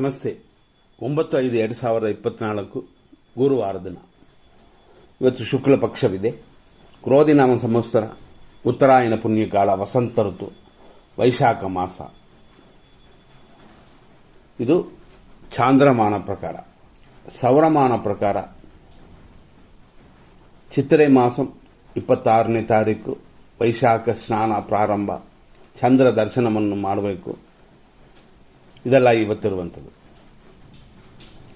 ನಮಸ್ತೆ. ಒಂಬತ್ತು ಐದು ಎರಡು ಸಾವಿರದ ಇಪ್ಪತ್ನಾಲ್ಕು ಗುರುವಾರ ದಿನ. ಇವತ್ತು ಶುಕ್ಲ ಪಕ್ಷವಿದೆ. ಕ್ರೋಧಿನಾಮ ಸಂವತ್ಸರ, ಉತ್ತರಾಯಣ ಪುಣ್ಯಕಾಲ, ವಸಂತ ಋತು, ವೈಶಾಖ ಮಾಸ. ಇದು ಚಾಂದ್ರಮಾನ ಪ್ರಕಾರ, ಸೌರಮಾನ ಪ್ರಕಾರ. ಚಿತ್ರೆ ಮಾಸ, ಇಪ್ಪತ್ತಾರನೇ ತಾರೀಕು, ವೈಶಾಖ ಸ್ನಾನ ಪ್ರಾರಂಭ, ಚಂದ್ರ ದರ್ಶನವನ್ನು ಮಾಡಬೇಕು. ಇದೆಲ್ಲ ಇವತ್ತಿರುವಂಥದ್ದು.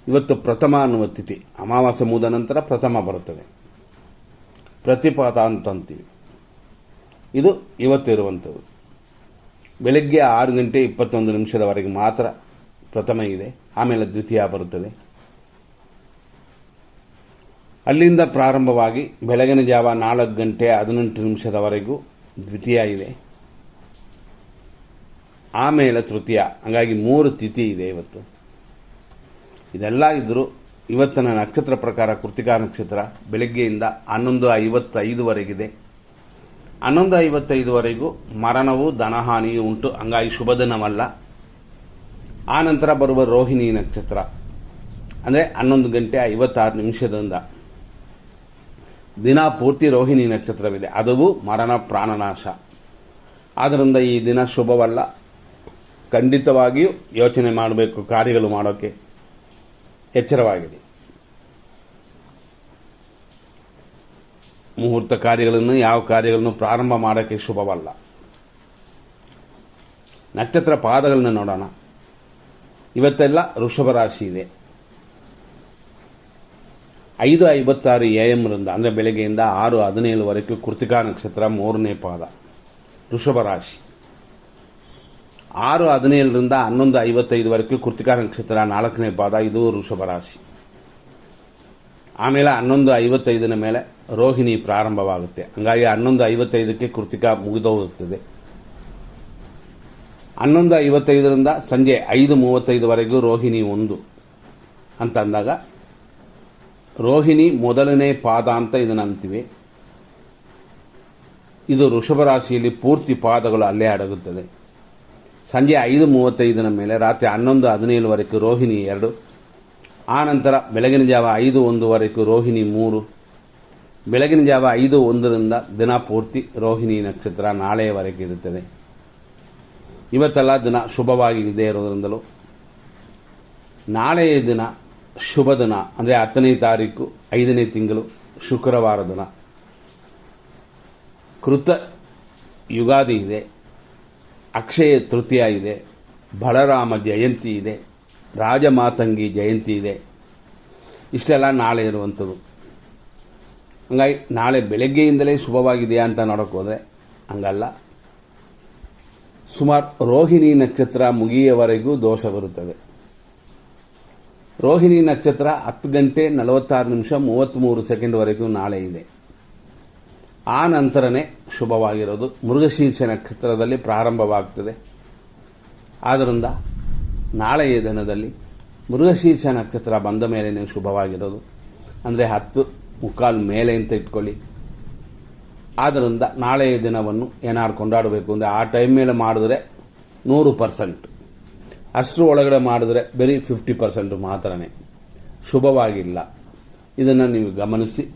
ಇವತ್ತು ಪ್ರಥಮ ಅನ್ನುವ ತಿಥಿ. ಅಮಾವಾಸ್ಯೆ ಮುದ ನಂತರ ಪ್ರಥಮ ಬರುತ್ತದೆ. ಪ್ರತಿಪಾದ ಅಂತಂತೀವಿ. ಇದು ಇವತ್ತಿರುವಂಥದ್ದು ಬೆಳಗ್ಗೆ ಆರು ಗಂಟೆ ಇಪ್ಪತ್ತೊಂದು ನಿಮಿಷದವರೆಗೆ ಮಾತ್ರ ಪ್ರಥಮ ಇದೆ. ಆಮೇಲೆ ದ್ವಿತೀಯ ಬರುತ್ತದೆ. ಅಲ್ಲಿಂದ ಪ್ರಾರಂಭವಾಗಿ ಬೆಳಗಿನ ಜಾವ ನಾಲ್ಕು ಗಂಟೆ ಹದಿನೆಂಟು ನಿಮಿಷದವರೆಗೂ ದ್ವಿತೀಯ ಇದೆ. ಆಮೇಲೆ ತೃತೀಯ. ಹಂಗಾಗಿ ಮೂರು ತಿಥಿ ಇದೆ ಇವತ್ತು. ಇದೆಲ್ಲ ಇದ್ದರೂ ಇವತ್ತಿನ ನಕ್ಷತ್ರ ಪ್ರಕಾರ ಕೃತಿಕಾ ನಕ್ಷತ್ರ ಬೆಳಗ್ಗೆಯಿಂದ ಹನ್ನೊಂದು ಐವತ್ತೈದುವರೆಗಿದೆ. ಹನ್ನೊಂದು ಐವತ್ತೈದುವರೆಗೂ ಮರಣವು ಧನಹಾನಿಯು ಉಂಟು. ಹಂಗಾಗಿ ಶುಭ ದಿನವಲ್ಲ. ಆ ನಂತರ ಬರುವ ರೋಹಿಣಿ ನಕ್ಷತ್ರ. ಅಂದರೆ ಹನ್ನೊಂದು ಗಂಟೆ ಐವತ್ತಾರು ನಿಮಿಷದಿಂದ. ದಿನ ಪೂರ್ತಿ ರೋಹಿಣಿ ನಕ್ಷತ್ರವಿದೆ. ಅದು ಮರಣ ಪ್ರಾಣನಾಶ. ಆದ್ದರಿಂದ ಈ ದಿನ ಶುಭವಲ್ಲ. ಖಂಡಿತವಾಗಿಯೂ ಯೋಚನೆ ಮಾಡಬೇಕು, ಕಾರ್ಯಗಳು ಮಾಡೋಕ್ಕೆ ಎಚ್ಚರವಾಗಿದೆ. ಮುಹೂರ್ತ ಕಾರ್ಯಗಳನ್ನು, ಯಾವ ಕಾರ್ಯಗಳನ್ನು ಪ್ರಾರಂಭ ಮಾಡೋಕ್ಕೆ ಶುಭವಲ್ಲ. ನಕ್ಷತ್ರ ಪಾದಗಳನ್ನ ನೋಡೋಣ. ಇವತ್ತೆಲ್ಲ ಋಷಭ ರಾಶಿ ಇದೆ. ಐದು ಐವತ್ತಾರು ಎ ಎಂರಿಂದ ಅಂದರೆ ಬೆಳಗ್ಗೆಯಿಂದ ಆರು ಹದಿನೇಳುವರೆಗೂ ಕೃತಿಕಾ ನಕ್ಷತ್ರ ಮೂರನೇ ಪಾದ ಋಷಭ ರಾಶಿ. ಆರು ಹದಿನೇಳರಿಂದ ಹನ್ನೊಂದು ಐವತ್ತೈದುವರೆಗೂ ಕೃತಿಕಾ ನಕ್ಷತ್ರ ನಾಲ್ಕನೇ ಪಾದ, ಇದು ವೃಷಭ ರಾಶಿ. ಆಮೇಲೆ ಹನ್ನೊಂದು ಐವತ್ತೈದನ ಮೇಲೆ ರೋಹಿಣಿ ಪ್ರಾರಂಭವಾಗುತ್ತೆ. ಹಂಗಾಗಿ ಹನ್ನೊಂದು ಐವತ್ತೈದಕ್ಕೆ ಕೃತಿಕಾ ಮುಗಿದೋಗುತ್ತದೆ. ಹನ್ನೊಂದು ಐವತ್ತೈದರಿಂದ ಸಂಜೆ ಐದು ಮೂವತ್ತೈದವರೆಗೂ ರೋಹಿಣಿ ಒಂದು ಅಂತ ಅಂದಾಗ ರೋಹಿಣಿ ಮೊದಲನೇ ಪಾದ ಅಂತ ಇದನ್ನು ಅಂತೀವಿ. ಇದು ವೃಷಭ ರಾಶಿಯಲ್ಲಿ ಪೂರ್ತಿ ಪಾದಗಳು ಅಲ್ಲೇ ಅಡಗುತ್ತದೆ. ಸಂಜೆ ಐದು ಮೂವತ್ತೈದನ ಮೇಲೆ ರಾತ್ರಿ ಹನ್ನೊಂದು ಹದಿನೇಳುವರೆಗೂ ರೋಹಿಣಿ ಎರಡು, ಆನಂತರ ನಂತರ ಬೆಳಗಿನ ಜಾವ ಐದು ಒಂದುವರೆಗೂ ರೋಹಿಣಿ ಮೂರು, ಬೆಳಗಿನ ಜಾವ ಐದು ಒಂದರಿಂದ ದಿನ ಪೂರ್ತಿ ರೋಹಿಣಿ ನಕ್ಷತ್ರ ನಾಳೆಯವರೆಗೆ ಇರುತ್ತದೆ. ಇವತ್ತೆಲ್ಲ ದಿನ ಶುಭವಾಗಿ ಇದೆ ಇರೋದರಿಂದಲೂ ನಾಳೆಯ ದಿನ ಶುಭ ದಿನ, ಅಂದರೆ ಹತ್ತನೇ ತಾರೀಕು, ಐದನೇ ತಿಂಗಳು, ಶುಕ್ರವಾರ ದಿನ. ಕೃತ ಯುಗಾದಿ ಇದೆ. ಅಕ್ಷಯ ತೃತೀಯ ಇದೆ, ಬಲರಾಮ ಜಯಂತಿ ಇದೆ, ರಾಜಮಾತಂಗಿ ಜಯಂತಿ ಇದೆ. ಇಷ್ಟೆಲ್ಲ ನಾಳೆ ಇರುವಂಥದ್ದು. ಹಂಗಾಗಿ ನಾಳೆ ಬೆಳಗ್ಗೆಯಿಂದಲೇ ಶುಭವಾಗಿದೆಯಾ ಅಂತ ನೋಡೋಕ್ಕೋದ್ರೆ ಹಂಗಲ್ಲ. ಸುಮಾರು ರೋಹಿಣಿ ನಕ್ಷತ್ರ ಮುಗಿಯವರೆಗೂ ದೋಷ ಬರುತ್ತದೆ. ರೋಹಿಣಿ ನಕ್ಷತ್ರ ಹತ್ತು ಗಂಟೆ ನಲವತ್ತಾರು ನಿಮಿಷ ಮೂವತ್ತ್ಮೂರು ಸೆಕೆಂಡ್ವರೆಗೂ ನಾಳೆ ಇದೆ. ಆ ನಂತರನೇ ಶುಭವಾಗಿರೋದು. ಮೃಗಶೀರ್ಷ ನಕ್ಷತ್ರದಲ್ಲಿ ಪ್ರಾರಂಭವಾಗ್ತದೆ. ಆದ್ದರಿಂದ ನಾಳೆಯ ದಿನದಲ್ಲಿ ಮೃಗಶೀರ್ಷ ನಕ್ಷತ್ರ ಬಂದ ಮೇಲೆ ನೀವು ಶುಭವಾಗಿರೋದು. ಅಂದರೆ ಹತ್ತು ಮುಕ್ಕಾಲು ಮೇಲೆ ಅಂತ ಇಟ್ಕೊಳ್ಳಿ. ಆದ್ದರಿಂದ ನಾಳೆಯ ದಿನವನ್ನು ಏನಾದ್ರು ಕೊಂಡಾಡಬೇಕು ಅಂದರೆ ಆ ಟೈಮ್ ಮೇಲೆ ಮಾಡಿದ್ರೆ ನೂರು ಪರ್ಸೆಂಟ್ ಅಷ್ಟರ ಒಳಗಡೆ ಮಾಡಿದ್ರೆ ಬರೀ ಫಿಫ್ಟಿ ಪರ್ಸೆಂಟ್ ಮಾತ್ರನೇ. ಶುಭವಾಗಿಲ್ಲ. ಇದನ್ನು ನೀವು ಗಮನಿಸಿ.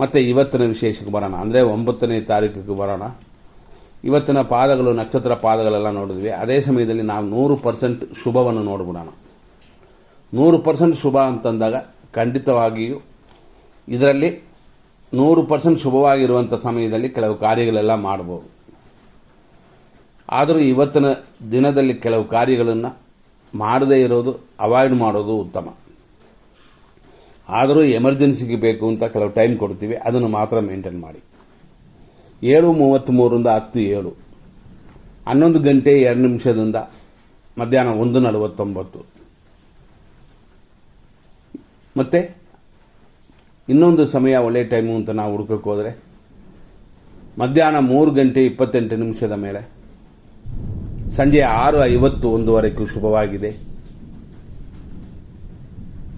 ಮತ್ತು ಇವತ್ತಿನ ವಿಶೇಷಕ್ಕೆ ಬರೋಣ. ಅಂದರೆ ಒಂಬತ್ತನೇ ತಾರೀಕಿಗೆ ಬರೋಣ. ಇವತ್ತಿನ ಪಾದಗಳು, ನಕ್ಷತ್ರ ಪಾದಗಳೆಲ್ಲ ನೋಡಿದ್ವಿ. ಅದೇ ಸಮಯದಲ್ಲಿ ನಾವು ನೂರು ಪರ್ಸೆಂಟ್ ಶುಭವನ್ನು ನೋಡ್ಬಿಡೋಣ. ನೂರು ಪರ್ಸೆಂಟ್ ಶುಭ ಅಂತಂದಾಗ ಖಂಡಿತವಾಗಿಯೂ ಇದರಲ್ಲಿ ನೂರು ಪರ್ಸೆಂಟ್ ಶುಭವಾಗಿರುವಂಥ ಸಮಯದಲ್ಲಿ ಕೆಲವು ಕಾರ್ಯಗಳೆಲ್ಲ ಮಾಡಬಹುದು ಆದರೂ ಇವತ್ತಿನ ದಿನದಲ್ಲಿ ಕೆಲವು ಕಾರ್ಯಗಳನ್ನು ಮಾಡದೇ ಇರೋದು, ಅವಾಯ್ಡ್ ಮಾಡೋದು ಉತ್ತಮ. ಆದರೂ ಎಮರ್ಜೆನ್ಸಿಗೆ ಬೇಕು ಅಂತ ಕೆಲವು ಟೈಮ್ ಕೊಡ್ತೀವಿ, ಅದನ್ನು ಮಾತ್ರ ಮೇಂಟೈನ್ ಮಾಡಿ. ಏಳು ಮೂವತ್ತ್ಮೂರರಿಂದ ಹತ್ತು ಏಳು. ಹನ್ನೊಂದು ಗಂಟೆ ಎರಡು ನಿಮಿಷದಿಂದ ಮಧ್ಯಾಹ್ನ ಒಂದು ನಲವತ್ತೊಂಬತ್ತು. ಮತ್ತೆ, ಇನ್ನೊಂದು ಸಮಯ ಒಳ್ಳೆಯ ಟೈಮು ಅಂತ ನಾವು ಹುಡುಕಕ್ಕೆ ಹೋದರೆ, ಮಧ್ಯಾಹ್ನ ಮೂರು ಗಂಟೆ ಇಪ್ಪತ್ತೆಂಟು ನಿಮಿಷದ ಮೇಲೆ, ಸಂಜೆ ಆರು ಐವತ್ತು ಒಂದುವರೆಗೂ ಶುಭವಾಗಿದೆ.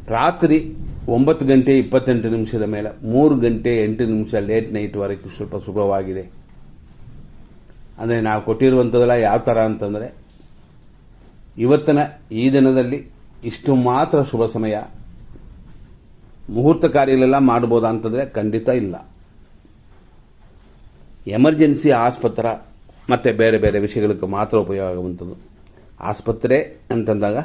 ರಾತ್ರಿ ಒಂಬತ್ತು ಗಂಟೆ ಇಪ್ಪತ್ತೆಂಟು ನಿಮಿಷದ ಮೇಲೆ, ಮೂರು ಗಂಟೆ ಎಂಟು ನಿಮಿಷ ಲೇಟ್ ನೈಟ್ವರೆಗೂ ಸ್ವಲ್ಪ ಶುಭವಾಗಿದೆ ಅಂದರೆ ನಾವು ಕೊಟ್ಟಿರುವಂಥದ್ದೆಲ್ಲ ಯಾವ ಥರ ಅಂತಂದರೆ, ಇವತ್ತಿನ ಈ ದಿನದಲ್ಲಿ ಇಷ್ಟು ಮಾತ್ರ ಶುಭ ಸಮಯ. ಮುಹೂರ್ತ ಕಾರ್ಯಗಳೆಲ್ಲ ಮಾಡ್ಬೋದಾ ಅಂತಂದರೆ ಖಂಡಿತ ಇಲ್ಲ. ಎಮರ್ಜೆನ್ಸಿ ಆಸ್ಪತ್ರೆ ಮತ್ತು ಬೇರೆ ಬೇರೆ ವಿಷಯಗಳಿಗೆ ಮಾತ್ರ ಉಪಯೋಗ ಆಗುವಂಥದ್ದು. ಆಸ್ಪತ್ರೆ ಅಂತಂದಾಗ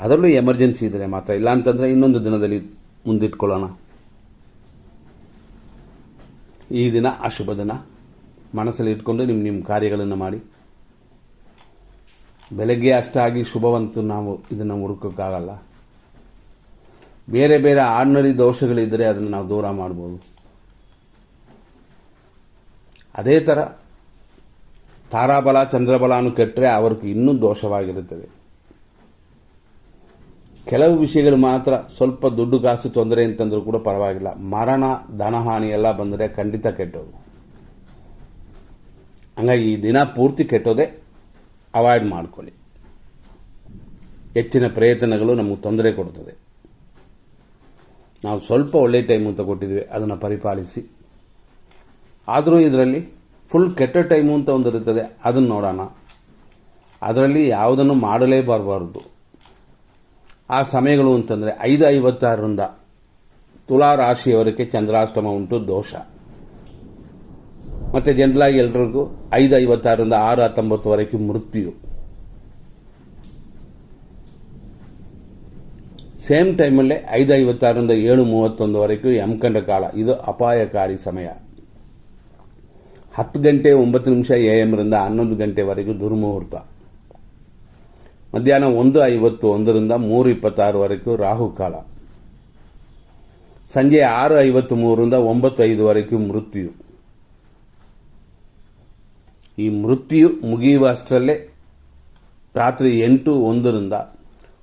ಅದರಲ್ಲೂ ಎಮರ್ಜೆನ್ಸಿ ಇದ್ದರೆ ಮಾತ್ರ. ಇಲ್ಲ ಅಂತಂದ್ರೆ ಇನ್ನೊಂದು ದಿನದಲ್ಲಿ ಮುಂದಿಟ್ಕೊಳ್ಳೋಣ. ಈ ದಿನ ಅಶುಭ ದಿನ. ಮನಸ್ಸಲ್ಲಿ ಇಟ್ಕೊಂಡು ನಿಮ್ಮ ನಿಮ್ಮ ಕಾರ್ಯಗಳನ್ನು ಮಾಡಿ. ಬೆಳಗ್ಗೆ ಅಷ್ಟಾಗಿ ಶುಭವಂತೂ ನಾವು ಇದನ್ನು ಹುಡುಕೋಕ್ಕಾಗಲ್ಲ. ಬೇರೆ ಬೇರೆ ಆರ್ಡಿನರಿ ದೋಷಗಳಿದ್ದರೆ ಅದನ್ನು ನಾವು ದೂರ ಮಾಡ್ಬೋದು. ಅದೇ ಥರ ತಾರಾಬಲ ಚಂದ್ರಬಲ ಅನ್ನು ಕೆಟ್ಟರೆ ಅವರಿಗೆ ಇನ್ನೂ ದೋಷವಾಗಿರುತ್ತದೆ. ಕೆಲವು ವಿಷಯಗಳು ಮಾತ್ರ ಸ್ವಲ್ಪ ದುಡ್ಡು ಕಾಸು ತೊಂದರೆ ಅಂತಂದ್ರೂ ಕೂಡ ಪರವಾಗಿಲ್ಲ. ಮರಣ ಧನಹಾನಿ ಎಲ್ಲ ಬಂದರೆ ಖಂಡಿತ ಕೆಟ್ಟೋದು. ಹಂಗಾಗಿ ಈ ದಿನ ಪೂರ್ತಿ ಕೆಟ್ಟೋದೆ ಅವಾಯ್ಡ್ ಮಾಡ್ಕೊಳ್ಳಿ. ಹೆಚ್ಚಿನ ಪ್ರಯತ್ನಗಳು ನಮಗೆ ತೊಂದರೆ ಕೊಡ್ತದೆ. ನಾವು ಸ್ವಲ್ಪ ಒಳ್ಳೆ ಟೈಮ್ ಅಂತ ಕೊಟ್ಟಿದ್ವಿ ಅದನ್ನು ಪರಿಪಾಲಿಸಿ. ಆದರೂ ಇದರಲ್ಲಿ ಫುಲ್ ಕೆಟ್ಟ ಟೈಮು ಅಂತ ಒಂದಿರುತ್ತದೆ, ಅದನ್ನು ನೋಡೋಣ. ಅದರಲ್ಲಿ ಯಾವುದನ್ನು ಮಾಡಲೇ ಬರಬಾರ್ದು ಆ ಸಮಯಗಳು ಅಂತಂದರೆ ಐದು ಐವತ್ತಾರರಿಂದ ತುಲಾ ರಾಶಿಯವರಿಗೆ ಚಂದ್ರಾಷ್ಟಮ ಉಂಟು ದೋಷ. ಮತ್ತು ಜನರಲಾಗಿ ಎಲ್ರಿಗೂ ಐದು ಐವತ್ತಾರರಿಂದ ಆರು ಹತ್ತೊಂಬತ್ತುವರೆಗೆ ಮೃತ್ಯು. ಸೇಮ್ ಟೈಮಲ್ಲೇ ಐದು ಐವತ್ತಾರರಿಂದ ಏಳು ಮೂವತ್ತೊಂದುವರೆಗೂ ಯಮಕಂಡ ಕಾಲ ಇದು ಅಪಾಯಕಾರಿ ಸಮಯ. ಹತ್ತು ಗಂಟೆ ಒಂಬತ್ತು ನಿಮಿಷ ಎ ಎಮ್ರಿಂದ ಹನ್ನೊಂದು ಗಂಟೆವರೆಗೂ ದುರ್ಮುಹೂರ್ತ. ಮಧ್ಯಾಹ್ನ ಒಂದು ಐವತ್ತು ಒಂದರಿಂದ ಮೂರು ಇಪ್ಪತ್ತಾರವರೆಗೂ ರಾಹುಕಾಲ. ಸಂಜೆ ಆರು ಐವತ್ತು ಮೂರರಿಂದ ಒಂಬತ್ತು ಐದುವರೆಗೂ ಮೃತ್ಯು. ಈ ಮೃತ್ಯು ಮುಗಿಯುವ ಅಷ್ಟರಲ್ಲೇ ರಾತ್ರಿ ಎಂಟು ಒಂದರಿಂದ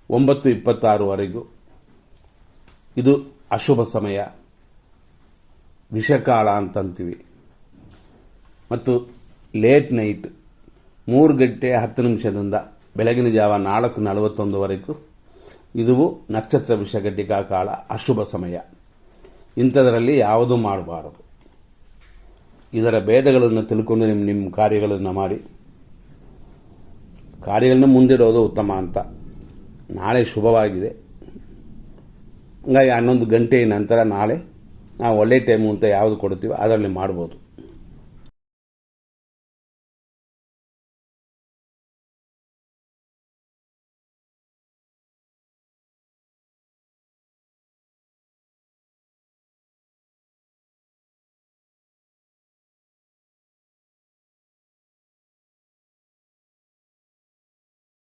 ಒಂಬತ್ತು ಇಪ್ಪತ್ತಾರವರೆಗೂ ಇದು ಅಶುಭ ಸಮಯ. ವಿಷಕಾಲ ಅಂತಂತೀವಿ. ಮತ್ತು ಲೇಟ್ ನೈಟ್ ಮೂರು ಗಂಟೆ ಹತ್ತು ನಿಮಿಷದಿಂದ ಬೆಳಗಿನ ಜಾವ ನಾಲ್ಕು ನಲವತ್ತೊಂದುವರೆಗೂ ಇದು ನಕ್ಷತ್ರ ವಿಷಘಟಿಕಾ ಕಾಲ ಅಶುಭ ಸಮಯ. ಇಂಥದರಲ್ಲಿ ಯಾವುದು ಮಾಡಬಾರದು. ಇದರ ಭೇದಗಳನ್ನು ತಿಳ್ಕೊಂಡು ನಿಮ್ಮ ನಿಮ್ಮ ಕಾರ್ಯಗಳನ್ನು ಮಾಡಿ. ಕಾರ್ಯಗಳನ್ನು ಮುಂದಿಡೋದು ಉತ್ತಮ ಅಂತ. ನಾಳೆ ಶುಭವಾಗಿದೆ. ಹಂಗಾಗಿ ಹನ್ನೊಂದು ಗಂಟೆಯ ನಂತರ ನಾಳೆ ನಾವು ಒಳ್ಳೆ ಟೈಮು ಅಂತ ಯಾವುದು ಕೊಡ್ತೀವಿ ಅದರಲ್ಲಿ ಮಾಡ್ಬೋದು.